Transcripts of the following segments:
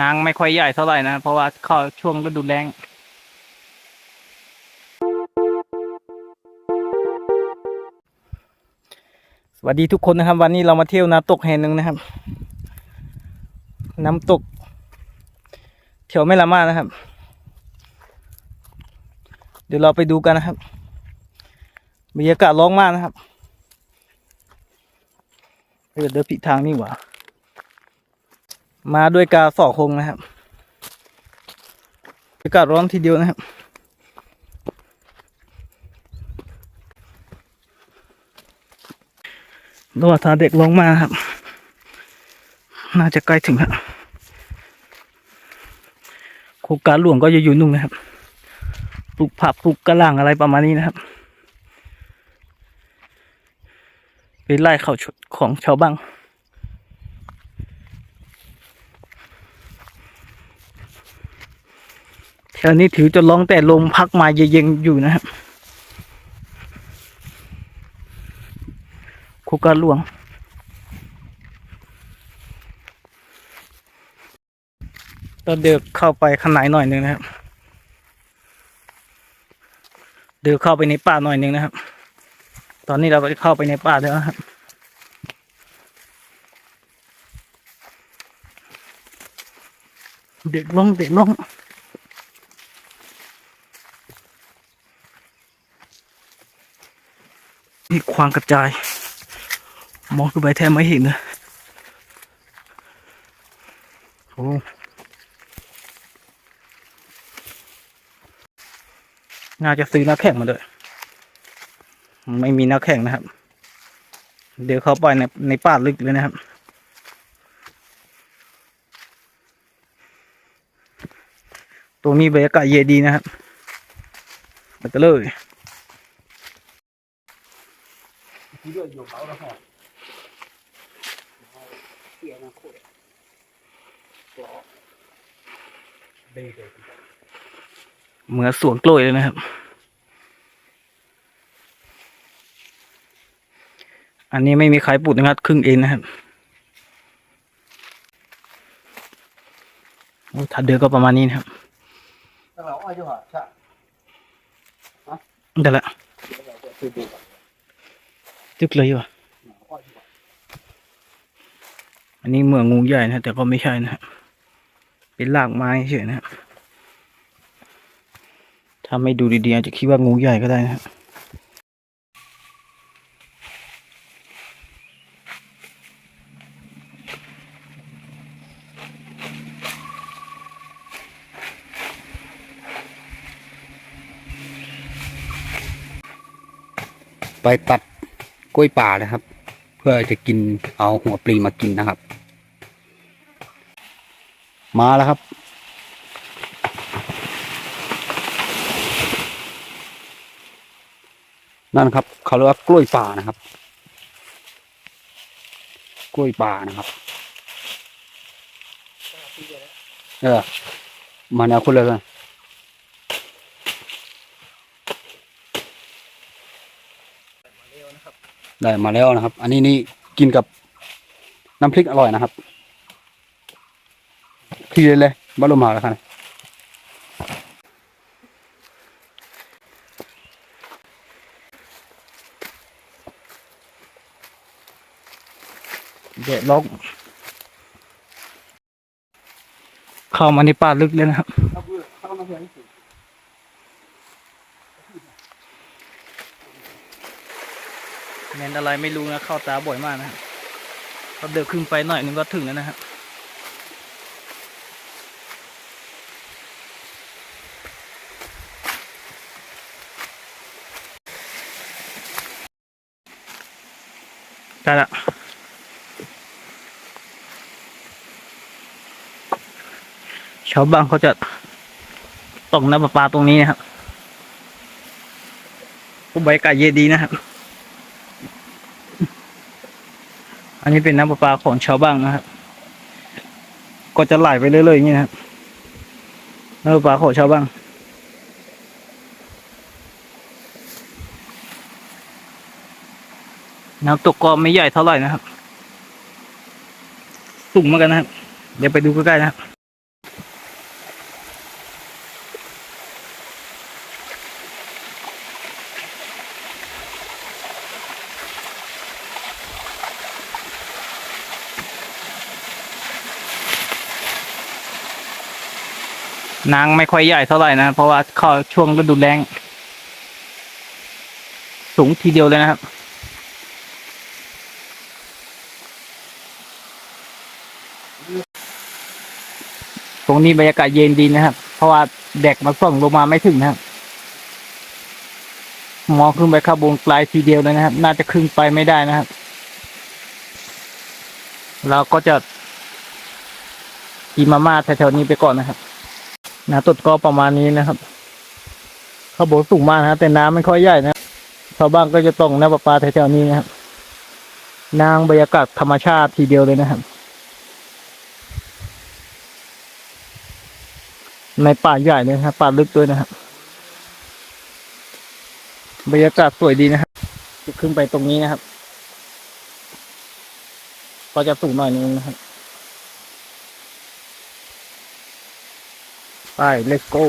นางไม่ค่อยใหญ่เท่าไหร่นะ เพราะว่าเข้าช่วงฤดูแล้งสวัสดีทุกคนนะครับ วันนี้เรามาเที่ยวน้ำตกแห่งหนึ่งนะครับ น้ำตกเที่ยวไม่ละมานะครับ เดี๋ยวเราไปดูกันนะครับบรรยากาศร้องมากนะครับเออเดินผิดทางนี่หว่า มาด้วยกาสอคงนะครับบรรยากาศร้อนทีเดียวนะครับ ระหว่างทางเด็กลงมาครับ น่าจะใกล้ถึงแล้วโครงการหลวงก็จะอยู่นุ่งนะครับ ปลูกผักปลูกกระหล่างอะไรประมาณนี้นะครับ เป็นไร่เขาวของชาวบ้าง แถวนี้ถือจะร้องแต่ลมพักมาเย็นๆอยู่นะครับโครงการหลวง ตอนเดินเข้าไปข้างในหน่อยหนึ่งนะครับ เดินเข้าไปในป่าหน่อยหนึ่งนะครับ ตอนนี้เราก็เข้าไปในป่าแล้วครับเด็กลงเด็กลงนี่ ความกระจาย มองขึ้นไปแทบไม่เห็นนะโอ้น่าจะซื้อน้าแข่งมาด้วย ไม่มีน้าแข่งนะครับ เดี๋ยวเข้าไปในในป่าลึกเลยนะครับตรงนี้บรรยากาศเย็นดีนะครับไปกันเลย เหมือนสวนกล้วยเลยนะครับ อันนี้ไม่มีใครปลูกนะครับ ครึ่งเองนะครับโอ้ถ้าเดือก็ประมาณนี้นะครับ Các lão ai cho hả? Chạ. ได้ละึกเลยว่ะ อันนี้เหมือนงูใหญ่นะแต่ก็ไม่ใช่นะ เป็นรากไม้เฉยนะถ้าไม่ดูดีๆอาจจะคิดว่างูใหญ่ก็ได้นะไปตัด กล้วยป่านะครับ เพื่อจะกินเอาหัวปลีมากินนะครับ มาแล้วครับ นั่นครับเขาเรียกว่ากล้วยป่านะครับ กล้วยป่านะครับเออมาแนวคุณเลยกัน ได้มาแล้วนะครับ อันนี้นี่กินกับน้ำพริกอร่อยนะครับทีเลยเลยบ้าลมมาแล้วครับเดี๋ยวลองเข้ามาในป่าลึกเลยนะครับ เน้นอะไรไม่รู้นะเข้าตาบ่อยมากนะครับเราเดินขึ้นไปหน่อยนึงก็ถึงแล้วนะครับได้ละชาวบ้านเขาจะตกน้ำประปาตรงนี้นะครับบรรยากาศเย็ดีนะครับ อันนี้เป็นน้ำประปาของชาวบ้านนะครับ ก็จะไหลไปเรื่อยๆอย่างนี้นะครับน้ำประปาของชาวบ้านน้ำตกก็ไม่ใหญ่เท่าไหร่นะครับ สูงเหมือนกันนะครับ เดี๋ยวไปดูใกล้ๆนะครับ นางไม่ค่อยใหญ่เท่าไหร่นะเพราะว่าเข้าช่วงฤดูแล้ง สูงทีเดียวเลยนะครับ ตรงนี้บรรยากาศเย็นดีนะครับ เพราะว่าแดดมาส่องลงมาไม่ถึงนะครับมองขึ้นไปข้าบนไกลทีเดียวเลยนะครับ น่าจะขึ้นไปไม่ได้นะครับ เราก็จะกินมาม่าแถวๆนี้ไปก่อนนะครับ นะต้นก็ประมาณนี้นะครับเขางบนสูงมากนะครับแต่น้ำไม่ค่อยใหญ่นะชาวบ้านก็จะต้องน้ำประปาแถวๆนี้นะครับนางบรรยากาศธรรมชาติทีเดียวเลยนะครับ ในป่าใหญ่เลยครับป่าลึกด้วยนะครับบรรยากาศสวยดีนะครับจะขึ้นไปตรงนี้นะครับ ก็จะสูงหน่อยนึงนะครับ ไป let's go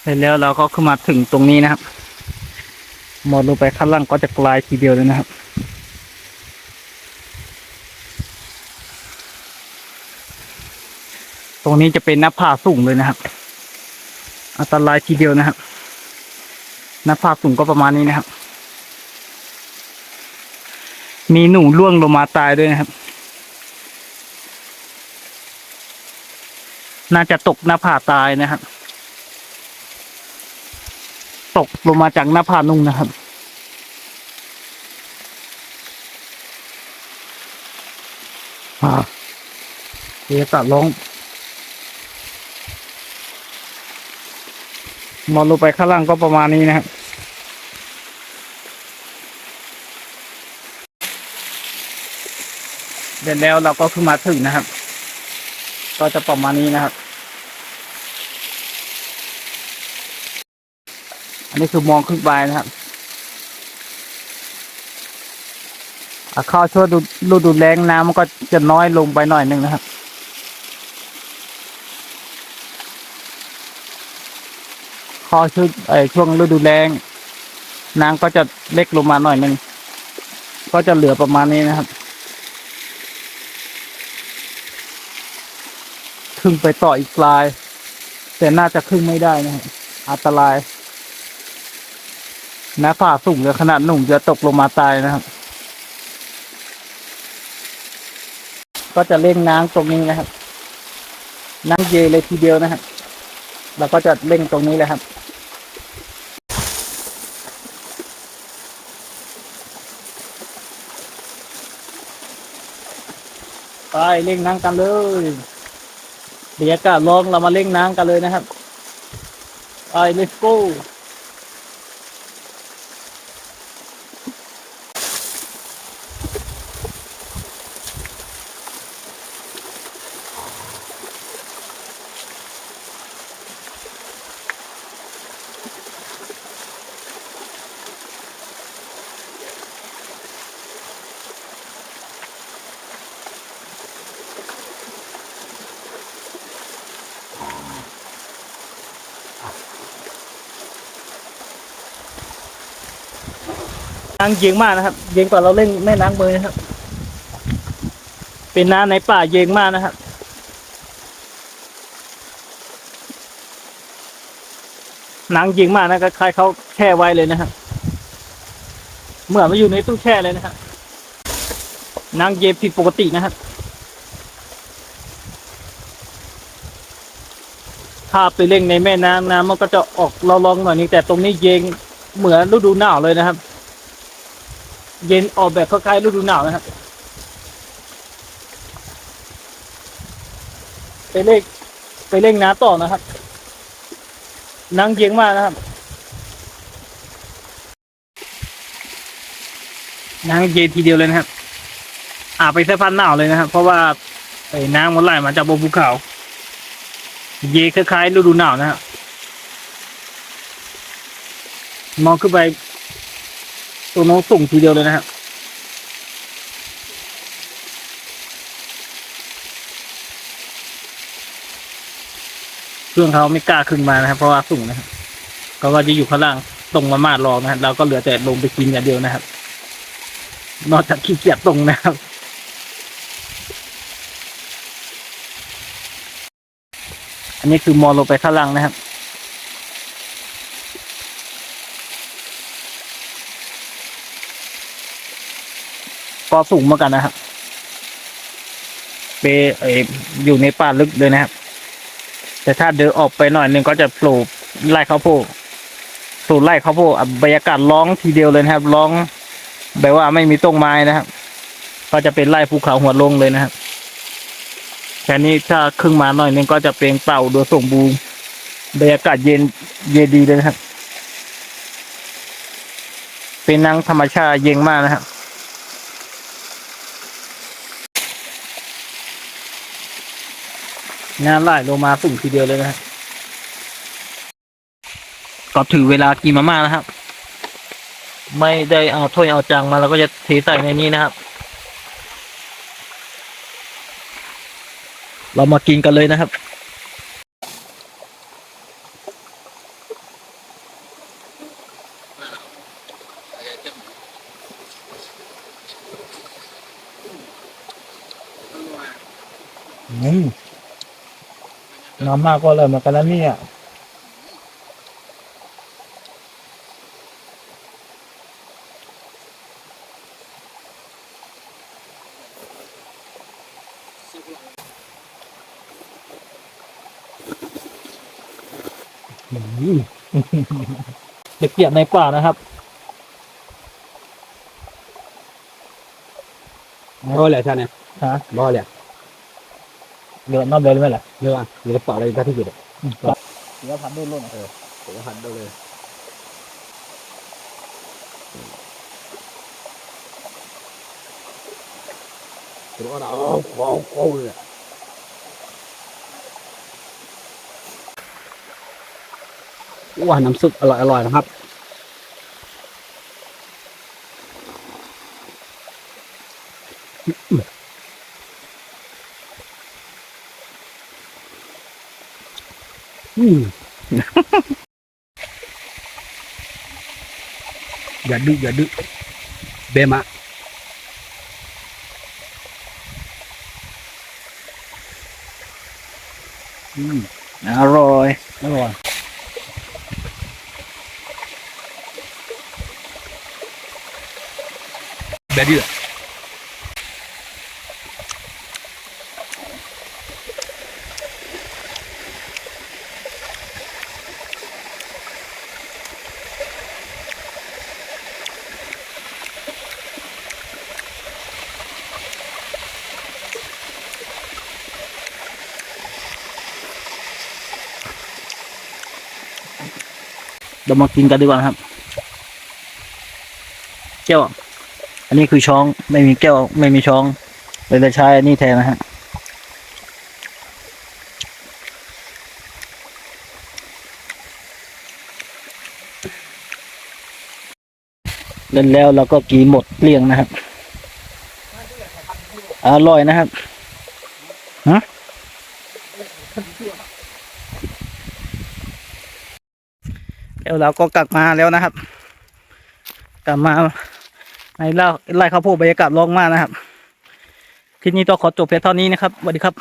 เสร็จแล้วเราก็ขึ้นมาถึงตรงนี้นะครับ มองลงไปข้างล่างก็จะกลายทีเดียวเลยนะครับ ตรงนี้จะเป็นหน้าผาสูงเลยนะครับ อันตรายทีเดียวนะครับหน้าผาสูงก็ประมาณนี้นะครับ มีหนูล่วงลงมาตายด้วยนะครับ น่าจะตกหน้าผาตายนะครับ ตกลงมาจากหน้าผานุ่งนะครับอ่าเดี๋ยวตัดลง มองลงไปข้างล่างก็ประมาณนี้นะครับเดี๋ยวแล้วเราก็ขึ้นมาถึงนะครับ ก็จะประมาณนี้นะครับ อันนี้คือมองขึ้นไปนะครับอะข้าวช่วงดูฤดูแรงน้ำมันก็จะน้อยลงไปหน่อยหนึ่งนะครับ พอชุดไอช่วงฤดูแรงน้ำก็จะเล็กลงมาหน่อยนึงก็จะเหลือประมาณนี้นะครับขึ้นไปต่ออีกปลาย แต่น่าจะขึ้นไม่ได้นะครับอันตรายน้ำผ่าสูงเลยขนาดหนุ่มจะตกลงมาตายนะครับ ก็จะเล่งน้ำตรงนี้นะครับน้ำเยเลยทีเดียวนะครับเราก็จะเล่งตรงนี้เลยครับ ไปเล่งน้ำกันเลยเบียวกาลองเรามาเล่งน้ำกันเลยนะครับไป let's go น้ำเย็นมากนะครับ เย็นกว่าเราเล่นแม่น้ำเมยนะครับ เป็นน้ำในป่าเย็นมากนะครับน้ำเย็นมากนะคล้ายเขาแช่ไว้เลยนะครับเหมือนมาอยู่ในตู้แช่เลยนะครับน้ำเย็นผิดปกตินะครับถ้าไปเล่นในแม่น้ำน้ำมันก็จะออกเราลองหน่อยนึงแต่ตรงนี้เย็นเหมือนฤดูหนาวเลยนะครับ เย็นออกแบบคล้ายๆฤดูหนาวนะครับ ไปเล่นไปเล่นน้ำต่อนะครับนั่งเย็นมากนะครับนั่งเย็นทีเดียวเลยนะครับอาบไปเสื้อผ้าหนาวเลยนะครับ เพราะว่าไอ้น้ำมันไหลมาจากบนภูเขา เย็นคล้ายๆฤดูหนาวนะครับมองขึ้นไป ตัวน้องส่งทีเดียวเลยนะครับพื่อนเขาไม่กล้าขึ้นมานะครับ เพราะว่าสูงนะครับเขาก็จะอยู่ข้างล่างตรงมามาดรอนะครับเราก็เหลือแต่ลงไปกินอย่างเดียวนะครับ นอกจากขี้เกียจตรงนะครับอันนี้คือมองลงไปข้างล่างนะครับ ก็สูงเหมือนกันนะครับเปออยู่ในป่าลึกเลยนะครับ แต่ถ้าเดินออกไปหน่อยนึงก็จะโผล่ไล่ข้าวโพดสูดไล่ข้าวโพดบรรยากาศร้องทีเดียวเลยนะครับ ร้องแบบว่าไม่มีต้นไม้นะครับ ก็จะเป็นไล่ภูเขาหัวลงเลยนะครับแค่นี้ถ้าครึ่งมาหน่อยนึงก็จะเป็นเป่าโดยสมบูรณ์บรรยากาศเย็นเย็นดีเลยนะครับ เป็นนังธรรมชาติเย็นมากนะครับ งานไล่ลงมาสุ่มทีเดียวเลยนะครับก็ถือเวลากินมาม่านะครับ ไม่ได้เอาถ้วยเอาจานมาเราก็จะเทใส่ในนี้นะครับ เรามากินกันเลยนะครับอืม น้ำมากก็เลยเหมือนกันแล้วเนี่ยเด็กเกียบในป่านะครับบ่แหละท่านเนี่ยฮะบ่แหละ เดือดน้ำเลยไหมล่ะเรื่องอะมีกระเป๋าอะไรก็ที่อยู่เดี๋ยวพันด้วยรุ่นเออผมหันดูเลยรู้ว่าเราโอ้โหเลยว้าน้ำซุปอร่อยอร่อยนะครับอืม อย่าดื้ออย่าดื้อเบมะอืมอร่อยอร่อยแบบนี้แหละ เรามากินกันดีกว่านะครับ แก้ว อันนี้คือช้องไม่มีแก้ว ไม่มีช้องเลยจะใช้อันนี้แทนนะฮะเล่นแล้วเราก็กินหมดเกลี้ยงนะครับ อร่อยนะครับ ฮะ แล้ว เราก็กลับมาแล้วนะครับ กลับมาในไร่ไร่ข้าวโพดบรรยากาศร้องมากนะครับ คลิปนี้ต้องขอจบเพียงเท่านี้นะครับสวัสดีครับ